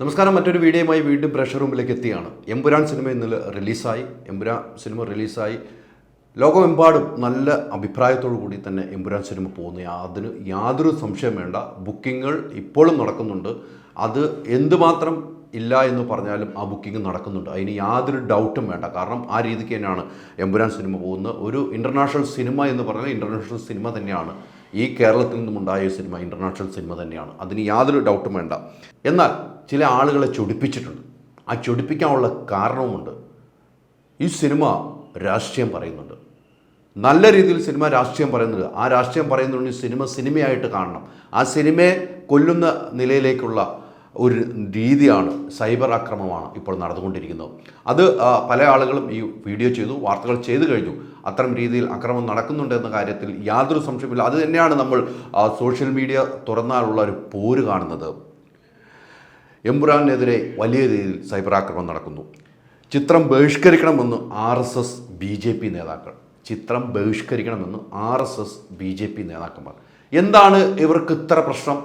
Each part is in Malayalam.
നമസ്കാരം മറ്റൊരു വീഡിയോയുമായി വീണ്ടും പ്രഷർ റൂമിലേക്ക് എത്തിയാണ്. എമ്പുരാൻ സിനിമ ഇന്നലെ റിലീസായി. എമ്പുരാൻ സിനിമ റിലീസായി. ലോകമെമ്പാടും നല്ല അഭിപ്രായത്തോടു കൂടി തന്നെ എമ്പുരാൻ സിനിമ പോകുന്നു. അതിന് യാതൊരു സംശയം വേണ്ട. ബുക്കിങ്ങുകൾ ഇപ്പോഴും നടക്കുന്നുണ്ട്. അത് എന്തുമാത്രം ഇല്ല എന്ന് പറഞ്ഞാലും ആ ബുക്കിംഗ് നടക്കുന്നുണ്ട്. അതിന് യാതൊരു ഡൗട്ടും വേണ്ട. കാരണം ആ രീതിക്ക് തന്നെയാണ് എമ്പുരാൻ സിനിമ പോകുന്നത്. ഒരു ഇന്റർനാഷണൽ സിനിമ എന്ന് പറഞ്ഞാൽ ഇന്റർനാഷണൽ സിനിമ തന്നെയാണ്. ഈ കേരളത്തിൽ നിന്നുമുണ്ടായ ഉണ്ടായ സിനിമ ഇന്റർനാഷണൽ സിനിമ തന്നെയാണ്. അതിന് യാതൊരു ഡൗട്ടും വേണ്ട. എന്നാൽ ചില ആളുകളെ ചൊടിപ്പിച്ചിട്ടുണ്ട്. ആ ചൊടിപ്പിക്കാനുള്ള കാരണവുമുണ്ട്. ഈ സിനിമ രാഷ്ട്രീയം പറയുന്നുണ്ട്. നല്ല രീതിയിൽ സിനിമ രാഷ്ട്രീയം പറയുന്നത് ആ രാഷ്ട്രീയം ഈ സിനിമ സിനിമയായിട്ട് കാണണം. ആ സിനിമയെ കൊല്ലുന്ന നിലയിലേക്കുള്ള ഒരു രീതിയാണ് സൈബർ ആക്രമമാണ് ഇപ്പോൾ നടന്നുകൊണ്ടിരിക്കുന്നത്. അത് പല ആളുകളും ഈ വീഡിയോ ചെയ്തു വാർത്തകൾ ചെയ്തു കഴിഞ്ഞു. അത്തരം രീതിയിൽ അക്രമം നടക്കുന്നുണ്ട് എന്ന കാര്യത്തിൽ യാതൊരു സംശയമില്ല അത് തന്നെയാണ് നമ്മൾ സോഷ്യൽ മീഡിയ തുറന്നാലുള്ള ഒരു പോര് കാണുന്നത്. എംപുരാനെതിരെ വലിയ രീതിയിൽ സൈബർ ആക്രമണം നടക്കുന്നു. ചിത്രം ബഹിഷ്കരിക്കണമെന്ന് R S S B J P നേതാക്കൾ. ചിത്രം ബഹിഷ്കരിക്കണമെന്ന് R S S B J P നേതാക്കന്മാർ. എന്താണ് ഇവർക്ക് ഇത്ര പ്രശ്നം?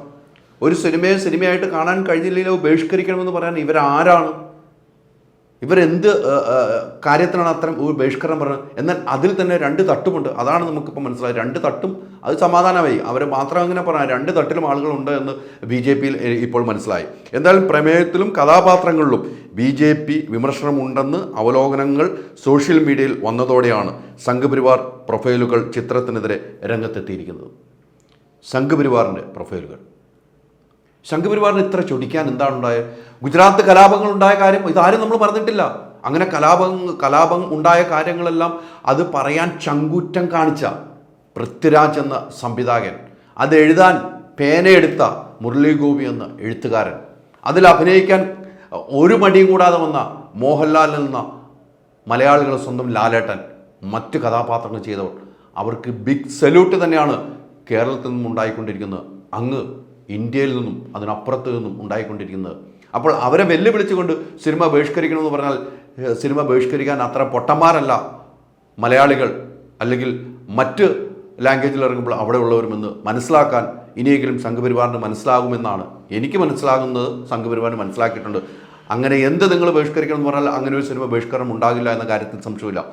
ഒരു സിനിമയെ സിനിമയായിട്ട് കാണാൻ കഴിഞ്ഞില്ലല്ലോ ബഹിഷ്കരിക്കണമെന്ന് പറയാൻ ഇവരാരാണ്? ഇവരെന്ത് കാര്യത്തിനാണ് അത്തരം ബഹിഷ്കരണം പറഞ്ഞത്? എന്നാൽ അതിൽ തന്നെ രണ്ട് തട്ടുമുണ്ട്. അതാണ് നമുക്കിപ്പോൾ മനസ്സിലായത്. രണ്ട് തട്ടും അത് സമാധാനമായി. അവർ മാത്രം അങ്ങനെ പറയാം രണ്ട് തട്ടിലും ആളുകളുണ്ട് എന്ന് ബി ജെ പിയിൽ ഇപ്പോൾ മനസ്സിലായി. എന്തായാലും പ്രമേയത്തിലും കഥാപാത്രങ്ങളിലും ബി ജെ പി വിമർശനമുണ്ടെന്ന് അവലോകനങ്ങൾ സോഷ്യൽ മീഡിയയിൽ വന്നതോടെയാണ് സംഘപരിവാർ പ്രൊഫൈലുകൾ ചിത്രത്തിനെതിരെ രംഗത്തെത്തിയിരിക്കുന്നത്. സംഘപരിവാറിന്റെ പ്രൊഫൈലുകൾ. സംഘപരിവാറിന് ഇത്ര ചൊടിക്കാൻ എന്താണ് ഉണ്ടായത് ഗുജറാത്ത് കലാപങ്ങൾ ഉണ്ടായ കാര്യം ഇതാരും നമ്മൾ പറഞ്ഞിട്ടില്ല. അങ്ങനെ കലാപം കലാപം ഉണ്ടായ കാര്യങ്ങളെല്ലാം അത് പറയാൻ ചങ്കൂറ്റം കാണിച്ച പൃഥ്വിരാജ് എന്ന സംവിധായകൻ. അത് എഴുതാൻ പേനയെടുത്ത മുരളീഗോപി എന്ന എഴുത്തുകാരൻ. അതിൽ അഭിനയിക്കാൻ ഒരു മടിയും കൂടാതെ വന്ന മോഹൻലാൽ എന്ന മലയാളികളുടെ സ്വന്തം ലാലേട്ടൻ മറ്റ് കഥാപാത്രങ്ങൾ ചെയ്തവർ. അവർക്ക് ബിഗ് സല്യൂട്ട് തന്നെയാണ് കേരളത്തിൽ നിന്നും ഉണ്ടായിക്കൊണ്ടിരിക്കുന്നത്. അങ്ങ് ഇന്ത്യയിൽ നിന്നും അതിനപ്പുറത്ത് നിന്നും ഉണ്ടായിക്കൊണ്ടിരിക്കുന്നത്. അപ്പോൾ അവരെ വെല്ലുവിളിച്ചുകൊണ്ട് സിനിമ ബഹിഷ്കരിക്കണമെന്ന് പറഞ്ഞാൽ സിനിമ ബഹിഷ്കരിക്കാൻ അത്ര പൊട്ടന്മാരല്ല മലയാളികൾ അല്ലെങ്കിൽ മറ്റ് ലാംഗ്വേജിൽ ഇറങ്ങുമ്പോൾ അവിടെ ഉള്ളവരുമെന്ന് മനസ്സിലാക്കാൻ ഇനിയെങ്കിലും സംഘപരിവാറിന് മനസ്സിലാകുമെന്നാണ് എനിക്ക് മനസ്സിലാകുന്നത് സംഘപരിവാറിന് മനസ്സിലാക്കിയിട്ടുണ്ട്. അങ്ങനെ എന്ത് നിങ്ങൾ ബഹിഷ്കരിക്കണം എന്ന് പറഞ്ഞാൽ അങ്ങനെ ഒരു സിനിമ ബഹിഷ്കരണം ഉണ്ടാകില്ല എന്ന കാര്യത്തിൽ സംശയമില്ല.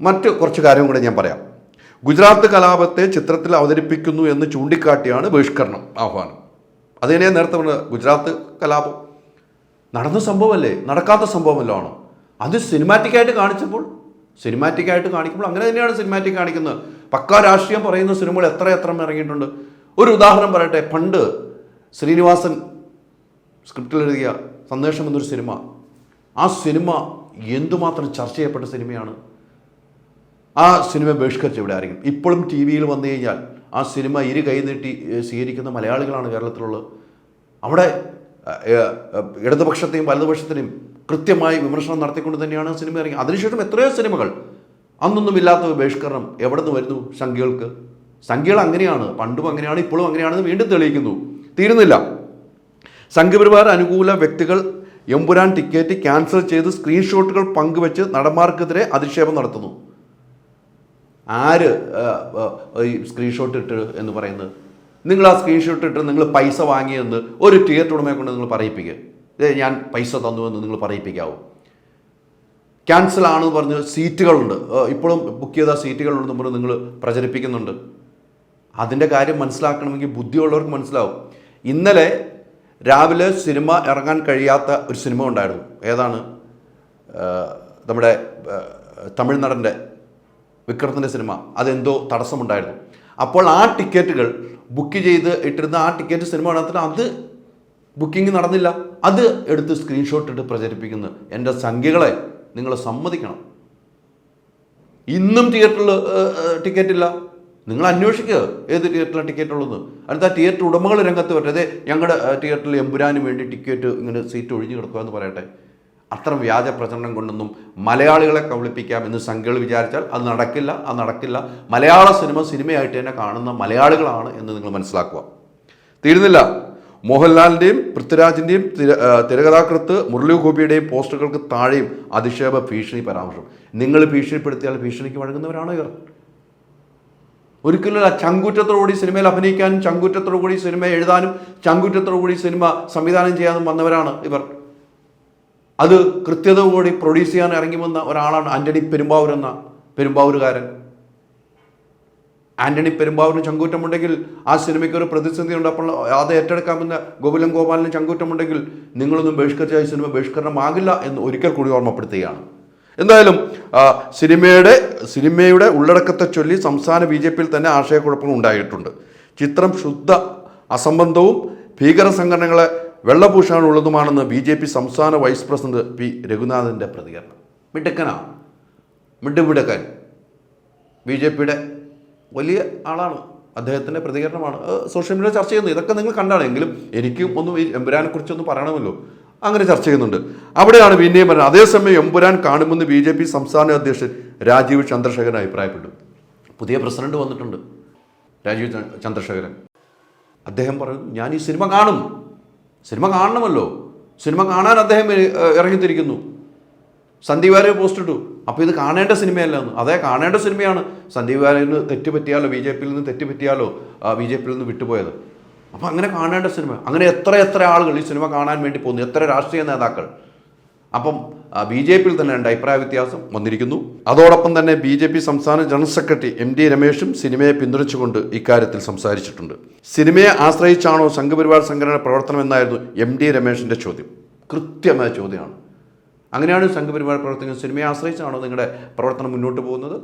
മറ്റ് കുറച്ച് കാര്യം കൂടെ ഞാൻ പറയാം. ഗുജറാത്ത് കലാപത്തെ ചിത്രത്തിൽ അവതരിപ്പിക്കുന്നു എന്ന് ചൂണ്ടിക്കാട്ടിയാണ് ബഹിഷ്കരണം ആഹ്വാനം. അത് തന്നെയാണ് നേരത്തെ പറഞ്ഞത് ഗുജറാത്ത് കലാപം. നടന്ന സംഭവമല്ലേ? നടക്കാത്ത സംഭവമല്ലോ ആണ്? അത് സിനിമാറ്റിക്കായിട്ട് കാണിച്ചപ്പോൾ സിനിമാറ്റിക്കായിട്ട് കാണിക്കുമ്പോൾ അങ്ങനെ തന്നെയാണ് സിനിമാറ്റിക് കാണിക്കുന്നത്. പക്കാ രാഷ്ട്രീയം പറയുന്ന സിനിമകൾ എത്ര എത്ര ഇറങ്ങിയിട്ടുണ്ട്. ഒരു ഉദാഹരണം പറയട്ടെ പണ്ട് ശ്രീനിവാസൻ സ്ക്രിപ്റ്റിൽ എഴുതിയ സന്ദേശം എന്നൊരു സിനിമ. ആ സിനിമ എന്തുമാത്രം ചർച്ച ചെയ്യപ്പെട്ട സിനിമയാണ്? ആ സിനിമ ബഹിഷ്കരിച്ച് ഇവിടെ ആരെങ്കിലും? ഇപ്പോഴും ടി വിയിൽ വന്നു കഴിഞ്ഞാൽ ആ സിനിമ ഇരു കൈ നീട്ടി ഏഹ്, സ്വീകരിക്കുന്ന മലയാളികളാണ് കേരളത്തിലുള്ളത്. അവിടെ ഇടതുപക്ഷത്തെയും വലതുപക്ഷത്തിനെയും കൃത്യമായി വിമർശനം നടത്തിക്കൊണ്ട് തന്നെയാണ് സിനിമ ഇറങ്ങി അതിനുശേഷം എത്രയോ സിനിമകൾ. അന്നൊന്നും ഇല്ലാത്ത ബഹിഷ്കരണം എവിടെ നിന്ന് വരുന്നു സംഖ്യകൾക്ക്? സംഖ്യകൾ അങ്ങനെയാണ് പണ്ടും അങ്ങനെയാണ് ഇപ്പോഴും അങ്ങനെയാണെന്ന് വീണ്ടും തെളിയിക്കുന്നു. തീരുന്നില്ല. സംഘപരിവാർ അനുകൂല വ്യക്തികൾ എമ്പുരാൻ ടിക്കറ്റ് ക്യാൻസൽ ചെയ്ത് സ്ക്രീൻഷോട്ടുകൾ പങ്കുവെച്ച് നടന്മാർക്കെതിരെ അധിക്ഷേപം നടത്തുന്നു. ആര് ഈ സ്ക്രീൻഷോട്ട് ഇട്ട് എന്ന് പറയുന്നത്? നിങ്ങൾ ആ സ്ക്രീൻഷോട്ട് ഇട്ട് നിങ്ങൾ പൈസ വാങ്ങിയെന്ന് ഒരു തിയേറ്റർ ഉടമയെ കൊണ്ട് നിങ്ങൾ പറയിപ്പിക്കുക. ഞാൻ പൈസ തന്നു എന്ന് നിങ്ങൾ പറയിപ്പിക്കാവൂ. ക്യാൻസൽ ആണെന്ന് പറഞ്ഞ് സീറ്റുകളുണ്ട്. ഇപ്പോഴും ബുക്ക് ചെയ്ത സീറ്റുകളുണ്ടെന്ന് പറഞ്ഞ് നിങ്ങൾ പ്രചരിപ്പിക്കുന്നുണ്ട്. അതിന്റെ കാര്യം മനസ്സിലാക്കണമെങ്കിൽ ബുദ്ധിയുള്ളവർക്ക് മനസ്സിലാവും. ഇന്നലെ രാവിലെ സിനിമ ഇറങ്ങാൻ കഴിയാത്ത ഒരു സിനിമ ഉണ്ടായിരുന്നു. ഏതാണ്? നമ്മുടെ തമിഴ് നടന്റെ വിക്രത്തിന്റെ സിനിമ. അതെന്തോ തടസ്സമുണ്ടായിരുന്നു. അപ്പോൾ ആ ടിക്കറ്റുകൾ ബുക്ക് ചെയ്ത് ഇട്ടിരുന്ന ആ ടിക്കറ്റ് സിനിമ കാണാത്തിന് അത് ബുക്കിംഗ് നടന്നില്ല. അത് എടുത്ത് സ്ക്രീൻഷോട്ട് ഇട്ട് പ്രചരിപ്പിക്കുന്നു. എന്റെ സംഖ്യകളെ നിങ്ങൾ സമ്മതിക്കണം. ഇന്നും തിയേറ്ററിൽ ടിക്കറ്റ് ഇല്ല. നിങ്ങൾ അന്വേഷിക്കുക ഏത് തിയേറ്ററിലാണ് ടിക്കറ്റ് ഉള്ളത്. അടുത്ത തിയേറ്റർ ഉടമകൾ രംഗത്ത് അതെ ഞങ്ങളുടെ തിയേറ്ററിൽ എമ്പുരാന് വേണ്ടി ടിക്കറ്റ് ഇങ്ങനെ സീറ്റ് ഒഴിഞ്ഞു കിടക്കുക എന്ന് പറയട്ടെ. അത്ര വ്യാജ പ്രചരണം കൊണ്ടൊന്നും മലയാളികളെ കബളിപ്പിക്കാം എന്ന് സംഖ്യകൾ വിചാരിച്ചാൽ അത് നടക്കില്ല അത് നടക്കില്ല. മലയാള സിനിമ സിനിമയായിട്ട് തന്നെ കാണുന്ന മലയാളികളാണ് എന്ന് നിങ്ങൾ മനസ്സിലാക്കുക. തീരുന്നില്ല. മോഹൻലാലിന്റെയും പൃഥ്വിരാജിന്റെയും തിര തിരകഥാകൃത്ത് മുരളി ഗോപിയുടെയും പോസ്റ്ററുകൾക്ക് താഴെയും അധിക്ഷേപ ഭീഷണി പരാമർശം. നിങ്ങൾ ഭീഷണിപ്പെടുത്തിയാൽ ഭീഷണിക്ക് വഴങ്ങുന്നവരാണോ ഇവർ? ഒരിക്കലും ചങ്കുറ്റത്തോടുകൂടി സിനിമയിൽ അഭിനയിക്കാനും ചങ്കുറ്റത്തോടുകൂടി സിനിമ എഴുതാനും ചങ്കുറ്റത്തോടുകൂടി സിനിമ സംവിധാനം ചെയ്യാനും വന്നവരാണ് ഇവർ. അത് കൃത്യതയോടുകൂടി പ്രൊഡ്യൂസ് ചെയ്യാൻ ഇറങ്ങി വന്ന ഒരാളാണ് ആന്റണി പെരുമ്പാവൂർ എന്ന പെരുമ്പാവൂരുകാരൻ. ആന്റണി പെരുമ്പാവൂരിന് ചങ്കൂറ്റമുണ്ടെങ്കിൽ ആ സിനിമയ്ക്ക് ഒരു പ്രതിസന്ധി ഉണ്ട് അപ്പോൾ അത് ഏറ്റെടുക്കാമെന്ന ഗോകുലം ഗോപാലിന് ചങ്കൂറ്റമുണ്ടെങ്കിൽ നിങ്ങളൊന്നും ബഹിഷ്കരിച്ച സിനിമ ബഹിഷ്കരണമാകില്ല എന്ന് ഒരിക്കൽ കൂടി ഓർമ്മപ്പെടുത്തുകയാണ്. എന്തായാലും സിനിമയുടെ സിനിമയുടെ ഉള്ളടക്കത്തെ ചൊല്ലി സംസ്ഥാന ബി ജെ പിയിൽ തന്നെ ആശയക്കുഴപ്പങ്ങൾ ഉണ്ടായിട്ടുണ്ട്. ചിത്രം ശുദ്ധ അസംബന്ധവും ഭീകര സംഘടനകളെ വെള്ളപൂഷാനുള്ളതുമാണെന്ന് ബി ജെ പി സംസ്ഥാന വൈസ് പ്രസിഡന്റ് പി. രഘുനാഥന്റെ പ്രതികരണം. മിടുക്കനാണ് മിടുമിടുക്കൻ ബി ജെ പിയുടെ വലിയ ആളാണ്. അദ്ദേഹത്തിന്റെ പ്രതികരണമാണ്. സോഷ്യൽ മീഡിയ ചർച്ച ചെയ്യുന്നത് ഇതൊക്കെ നിങ്ങൾ കണ്ടാണ്. എങ്കിലും എനിക്കും ഒന്നും ഈ എമ്പുരാനെ കുറിച്ചൊന്നും പറയണമല്ലോ. അങ്ങനെ ചർച്ച ചെയ്യുന്നുണ്ട്. അവിടെയാണ് പിന്നെയും പറയുന്നത് അതേസമയം എമ്പുരാൻ കാണുമെന്ന് ബി ജെ പി സംസ്ഥാന അധ്യക്ഷൻ രാജീവ് ചന്ദ്രശേഖരൻ അഭിപ്രായപ്പെട്ടു. പുതിയ പ്രസിഡന്റ് വന്നിട്ടുണ്ട് രാജീവ് ചന്ദ്രശേഖരൻ. അദ്ദേഹം പറഞ്ഞു ഞാൻ ഈ സിനിമ കാണും. സിനിമ കാണണമല്ലോ. സിനിമ കാണാൻ അദ്ദേഹം ഇറങ്ങിത്തിരിക്കുന്നു. സന്ദീപ് വാര്യർ പോസ്റ്റ് ഇട്ടു. അപ്പോൾ ഇത് കാണേണ്ട സിനിമയല്ല എന്ന്. അതേ കാണേണ്ട സിനിമയാണ് സന്ദീപ് വാര്യന് തെറ്റ് പറ്റിയാലോ ബി ജെ പിയിൽ നിന്ന് തെറ്റ് പറ്റിയാലോ ബി ജെ പിയിൽ നിന്ന് വിട്ടുപോയത്. അപ്പോൾ അങ്ങനെ കാണേണ്ട സിനിമ. അങ്ങനെ എത്ര എത്ര ആളുകൾ ഈ സിനിമ കാണാൻ വേണ്ടി പോകുന്നു. എത്ര രാഷ്ട്രീയ നേതാക്കൾ. അപ്പം ബി ജെ പിയിൽ തന്നെ രണ്ട് അഭിപ്രായ വ്യത്യാസം വന്നിരിക്കുന്നു. അതോടൊപ്പം തന്നെ ബി ജെ പി സംസ്ഥാന ജനറൽ സെക്രട്ടറി എം ഡി രമേശും സിനിമയെ പിന്തുണച്ചുകൊണ്ട് ഇക്കാര്യത്തിൽ സംസാരിച്ചിട്ടുണ്ട്. സിനിമയെ ആശ്രയിച്ചാണോ സംഘപരിവാർ സംഘടന പ്രവർത്തനം എന്നായിരുന്നു എം ഡി രമേശിന്റെ ചോദ്യം. കൃത്യമായ ചോദ്യമാണ്. അങ്ങനെയാണ് സംഘപരിവാർ പ്രവർത്തനം സിനിമയെ ആശ്രയിച്ചാണോ നിങ്ങളുടെ പ്രവർത്തനം മുന്നോട്ട് പോകുന്നത്?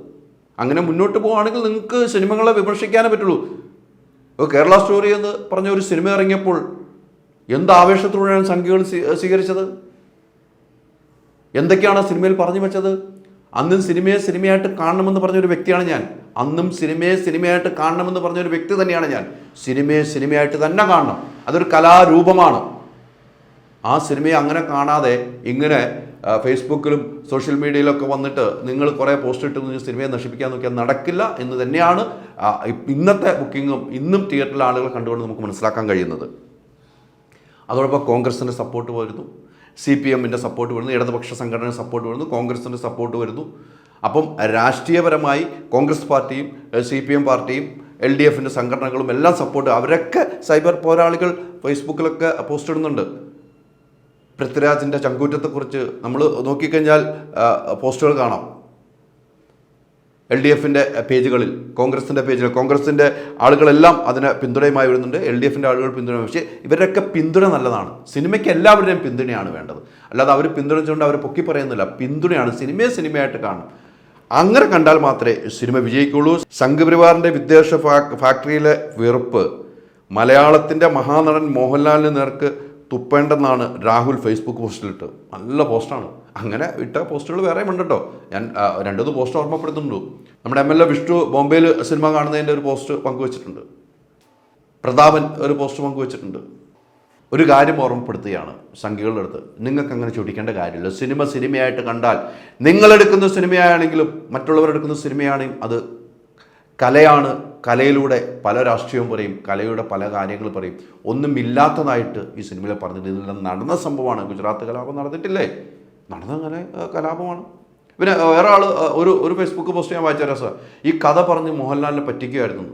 അങ്ങനെ മുന്നോട്ട് പോവുകയാണെങ്കിൽ നിങ്ങൾക്ക് സിനിമകളെ വിമർശിക്കാനേ പറ്റുള്ളൂ. കേരള സ്റ്റോറി എന്ന് പറഞ്ഞ ഒരു സിനിമ ഇറങ്ങിയപ്പോൾ എന്ത് ആവേശത്തോടെയാണ് സ്വീ- സ്വീകരിച്ചത്? എന്തൊക്കെയാണ് സിനിമയിൽ പറഞ്ഞു വെച്ചത്? അന്നും സിനിമയെ സിനിമയായിട്ട് കാണണമെന്ന് പറഞ്ഞ ഒരു വ്യക്തിയാണ് ഞാൻ. അന്നും സിനിമയെ സിനിമയായിട്ട് കാണണമെന്ന് പറഞ്ഞ ഒരു വ്യക്തി തന്നെയാണ് ഞാൻ. സിനിമയെ സിനിമയായിട്ട് തന്നെ കാണണം. അതൊരു കലാരൂപമാണ്. ആ സിനിമയെ അങ്ങനെ കാണാതെ ഇങ്ങനെ ഫേസ്ബുക്കിലും സോഷ്യൽ മീഡിയയിലൊക്കെ വന്നിട്ട് നിങ്ങൾ കുറേ പോസ്റ്റ് ഇട്ട് സിനിമയെ നശിപ്പിക്കാൻ നോക്കിയാൽ നടക്കില്ല എന്ന് തന്നെയാണ് ഇന്നത്തെ ബുക്കിങ്ങും ഇന്നും തിയേറ്ററിലെ ആളുകൾ കണ്ടുകൊണ്ട് നമുക്ക് മനസ്സിലാക്കാൻ കഴിയുന്നത്. അതോടൊപ്പം കോൺഗ്രസിന്റെ സപ്പോർട്ട് വരുന്നു സി പി എമ്മിന്റെ സപ്പോർട്ട് വരുന്നു ഇടതുപക്ഷ സംഘടനയുടെ സപ്പോർട്ട് വരുന്നു കോൺഗ്രസിന്റെ സപ്പോർട്ട് വരുന്നു. അപ്പം രാഷ്ട്രീയപരമായി കോൺഗ്രസ് പാർട്ടിയും സി പി എം പാർട്ടിയും എൽ ഡി എഫിന്റെ സംഘടനകളും എല്ലാം സപ്പോർട്ട് അവരൊക്കെ സൈബർ പോരാളികൾ ഫേസ്ബുക്കിലൊക്കെ പോസ്റ്റ് ഇടുന്നുണ്ട്. പൃഥ്വിരാജിന്റെ ചങ്കൂറ്റത്തെക്കുറിച്ച് നമ്മൾ നോക്കിക്കഴിഞ്ഞാൽ പോസ്റ്റുകൾ കാണാം. എൽ ഡി എഫിന്റെ പേജുകളിൽ കോൺഗ്രസിന്റെ പേജുകൾ കോൺഗ്രസിന്റെ ആളുകളെല്ലാം അതിന് പിന്തുണയുമായി വരുന്നുണ്ട്. എൽ ഡി എഫിന്റെ ആളുകൾ പിന്തുണ പക്ഷേ ഇവരുടെയൊക്കെ പിന്തുണ നല്ലതാണ്. സിനിമയ്ക്ക് എല്ലാവരുടെയും പിന്തുണയാണ് വേണ്ടത്. അല്ലാതെ അവർ പിന്തുണച്ചുകൊണ്ട് അവർ പൊക്കി പറയുന്നില്ല. പിന്തുണയാണ് സിനിമയെ സിനിമയായിട്ട് കാണും അങ്ങനെ കണ്ടാൽ മാത്രമേ സിനിമ വിജയിക്കുള്ളൂ സംഘപരിവാറിന്റെ വിദ്വേഷ ഫാക് ഫാക്ടറിയിലെ വെറുപ്പ് മലയാളത്തിന്റെ മഹാനടൻ മോഹൻലാലിന് നേർക്ക് തുപ്പേണ്ടെന്നാണ് രാഹുൽ ഫേസ്ബുക്ക് പോസ്റ്റിലിട്ട് നല്ല പോസ്റ്റാണ്. അങ്ങനെ ഇട്ട പോസ്റ്റുകൾ വേറെയും ഉണ്ട് കേട്ടോ ഞാൻ രണ്ടു പോസ്റ്റ് ഓർമ്മപ്പെടുത്തുന്നുണ്ട്. നമ്മുടെ എം എൽ എ വിഷ്ണു ബോംബെയിൽ സിനിമ കാണുന്നതിന്റെ ഒരു പോസ്റ്റ് പങ്കുവച്ചിട്ടുണ്ട്. പ്രതാപൻ ഒരു പോസ്റ്റ് പങ്കുവച്ചിട്ടുണ്ട്. ഒരു കാര്യം ഓർമ്മപ്പെടുത്തുകയാണ് സംഖ്യകളുടെ അടുത്ത്. നിങ്ങൾക്ക് അങ്ങനെ ചോദിക്കേണ്ട കാര്യമില്ല. സിനിമ സിനിമയായിട്ട് കണ്ടാൽ നിങ്ങളെടുക്കുന്ന സിനിമയാണെങ്കിലും മറ്റുള്ളവരെടുക്കുന്ന സിനിമയാണെങ്കിലും അത് കലയാണ് കലയിലൂടെ പല രാഷ്ട്രീയവും പറയും കലയുടെ പല കാര്യങ്ങൾ പറയും. ഒന്നുമില്ലാത്തതായിട്ട് ഈ സിനിമയിൽ പറഞ്ഞിട്ട് ഇതെല്ലാം നടന്ന സംഭവമാണ്. ഗുജറാത്ത് കലാപം നടന്നിട്ടില്ലേ? നടന്ന കല കലാപമാണ്. പിന്നെ വേറെ ആൾ ഒരു ഒരു ഫേസ്ബുക്ക് പോസ്റ്റ് ഞാൻ വായിച്ച രസം ഈ കഥ പറഞ്ഞ് മോഹൻലാലിനെ പറ്റിക്കുകയായിരുന്നു.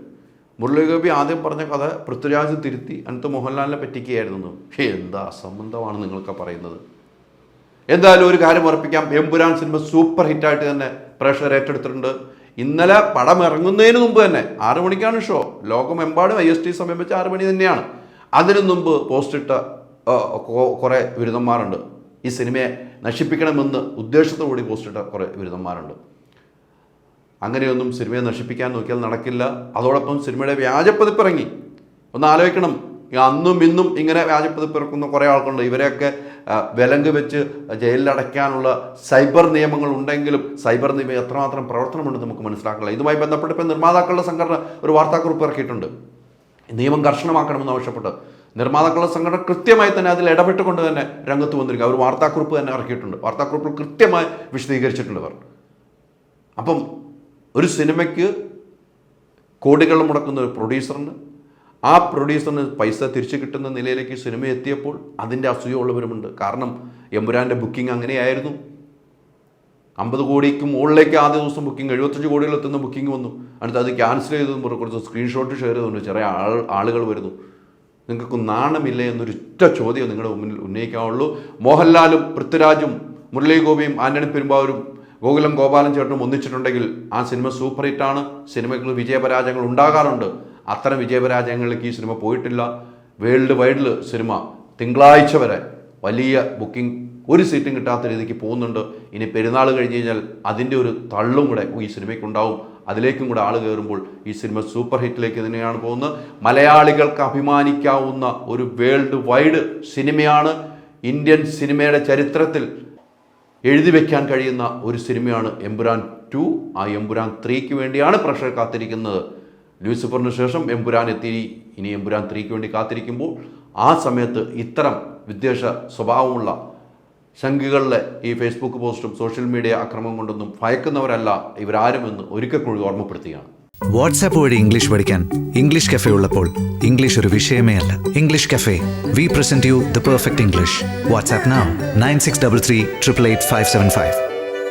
മുരളീഗോപി ആദ്യം പറഞ്ഞ കഥ പൃഥ്വിരാജ് തിരുത്തി അടുത്ത് മോഹൻലാലിനെ പറ്റിക്കുകയായിരുന്നു. എന്താ അസംബന്ധമാണ് നിങ്ങളൊക്കെ പറയുന്നത്? എന്തായാലും ഒരു കാര്യം ഉറപ്പിക്കാം. എമ്പുരാൻ സിനിമ സൂപ്പർ ഹിറ്റായിട്ട് തന്നെ പ്രേക്ഷകർ ഏറ്റെടുത്തിട്ടുണ്ട്. ഇന്നലെ പടം ഇറങ്ങുന്നതിന് മുമ്പ് തന്നെ ആറ് മണിക്കാണ് ഷോ ലോകമെമ്പാടും ഐ എസ് ടി സമയം വെച്ച് ആറ് മണി തന്നെയാണ്. അതിനു മുമ്പ് പോസ്റ്റ് ഇട്ട കൊ- കുറേ ബിരുദന്മാരുണ്ട് ഈ സിനിമയെ നശിപ്പിക്കണമെന്ന് ഉദ്ദേശത്തോടുകൂടി പോസ്റ്റിട്ട കുറേ ബിരുദന്മാരുണ്ട് അങ്ങനെയൊന്നും സിനിമയെ നശിപ്പിക്കാൻ നോക്കിയാൽ നടക്കില്ല. അതോടൊപ്പം സിനിമയുടെ വ്യാജപ്പതിപ്പിറങ്ങി. ഒന്ന് ആലോചിക്കണം. അന്നും ഇന്നും ഇങ്ങനെ വ്യാജപ്പതിപ്പ് ഇറക്കുന്ന കുറേ ആൾക്കുണ്ട് ഇവരെയൊക്കെ വിലങ്ക് വെച്ച് ജയിലിലടയ്ക്കാനുള്ള സൈബർ നിയമങ്ങൾ ഉണ്ടെങ്കിലും സൈബർ നിയമം എത്രമാത്രം പ്രവർത്തനമുണ്ടെന്ന് നമുക്ക് മനസ്സിലാക്കില്ല ഇതുമായി ബന്ധപ്പെട്ട് ഇപ്പം നിർമ്മാതാക്കളുടെ സംഘടന ഒരു വാർത്താക്കുറിപ്പ് ഇറക്കിയിട്ടുണ്ട്. നിയമം കർശനമാക്കണമെന്ന് ആവശ്യപ്പെട്ട് നിർമ്മാതാക്കളുടെ സംഘടന കൃത്യമായി തന്നെ അതിൽ ഇടപെട്ടുകൊണ്ട് തന്നെ രംഗത്ത് വന്നിരിക്കുക അവർ വാർത്താക്കുറിപ്പ് തന്നെ ഇറക്കിയിട്ടുണ്ട്. വാർത്താക്കുറിപ്പിൽ കൃത്യമായി വിശദീകരിച്ചിട്ടുണ്ട് അവർ അപ്പം ഒരു സിനിമയ്ക്ക് കോടികൾ മുടക്കുന്ന ഒരു പ്രൊഡ്യൂസറിന് ആ പ്രൊഡ്യൂസറിന് പൈസ തിരിച്ചു കിട്ടുന്ന നിലയിലേക്ക് സിനിമ എത്തിയപ്പോൾ അതിന്റെ അസൂയുള്ളവരുമുണ്ട്. കാരണം എമ്പുരാന്റെ ബുക്കിംഗ് അങ്ങനെയായിരുന്നു. അമ്പത് കോടിക്ക് മുകളിലേക്ക് ആദ്യ ദിവസം ബുക്കിംഗ് എഴുപത്തഞ്ച് കോടികൾ എത്തുന്ന ബുക്കിംഗ് വന്നു. അടുത്ത് അത് ക്യാൻസൽ ചെയ്തതും കുറച്ച് സ്ക്രീൻഷോട്ട് ഷെയർ ചെയ്തുകൊണ്ട് ചെറിയ ആൾ ആളുകൾ വരുന്നു. നിങ്ങൾക്ക് നാണമില്ല എന്നൊരു ഒറ്റ ചോദ്യം നിങ്ങളുടെ മുന്നിൽ ഉന്നയിക്കാവുള്ളൂ മോഹൻലാലും പൃഥ്വിരാജും മുരളീഗോപിയും ആന്റണി പെരുമ്പാവൂരും ഗോകുലം ഗോപാലൻ ചേട്ടനും ഒന്നിച്ചിട്ടുണ്ടെങ്കിൽ ആ സിനിമ സൂപ്പർ ഹിറ്റാണ് സിനിമയ്ക്ക് വിജയപരാജയങ്ങൾ ഉണ്ടാകാറുണ്ട്. അത്തരം വിജയപരാജയങ്ങളിലേക്ക് ഈ സിനിമ പോയിട്ടില്ല. വേൾഡ് വൈഡിൽ സിനിമ തിങ്കളാഴ്ച വരെ വലിയ ബുക്കിംഗ് ഒരു സീറ്റും കിട്ടാത്ത രീതിക്ക് പോകുന്നുണ്ട്. ഇനി പെരുന്നാൾ കഴിഞ്ഞ് കഴിഞ്ഞാൽ അതിന്റെ ഒരു തള്ളും കൂടെ ഈ സിനിമയ്ക്കുണ്ടാവും. അതിലേക്കും കൂടെ ആൾ കയറുമ്പോൾ ഈ സിനിമ സൂപ്പർ ഹിറ്റിലേക്ക് തന്നെയാണ് പോകുന്നത്. മലയാളികൾക്ക് അഭിമാനിക്കാവുന്ന ഒരു വേൾഡ് വൈഡ് സിനിമയാണ് ഇന്ത്യൻ സിനിമയുടെ ചരിത്രത്തിൽ എഴുതി വെക്കാൻ കഴിയുന്ന ഒരു സിനിമയാണ് എമ്പുരാൻ ടു. ആ എമ്പുരാൻ ത്രീക്ക് വേണ്ടിയാണ് പ്രഷർ കാത്തിരിക്കുന്നത്. ലൂസിഫറിന് ശേഷം എമ്പുരാൻ എത്തി. ഇനി എമ്പുരാൻ ത്രീക്ക് വേണ്ടി കാത്തിരിക്കുമ്പോൾ ആ സമയത്ത് ഇത്തരം വിദ്വേഷ സ്വഭാവമുള്ള ശങ്കുകളിലെ ഈ ഫേസ്ബുക്ക് പോസ്റ്റും സോഷ്യൽ മീഡിയ അക്രമം കൊണ്ടൊന്നും ഭയക്കുന്നവരല്ല ഇവരാരുമെന്ന് ഒരിക്കൽ കൂടി ഓർമ്മപ്പെടുത്തുകയാണ്. വാട്സാപ്പ് വഴി ഇംഗ്ലീഷ് പഠിക്കാൻ ഇംഗ്ലീഷ് കഫേ ഉള്ളപ്പോൾ ഇംഗ്ലീഷ് ഒരു വിഷയമേ അല്ല. English cafe we present you the perfect English WhatsApp nine six double three triple eight five seven five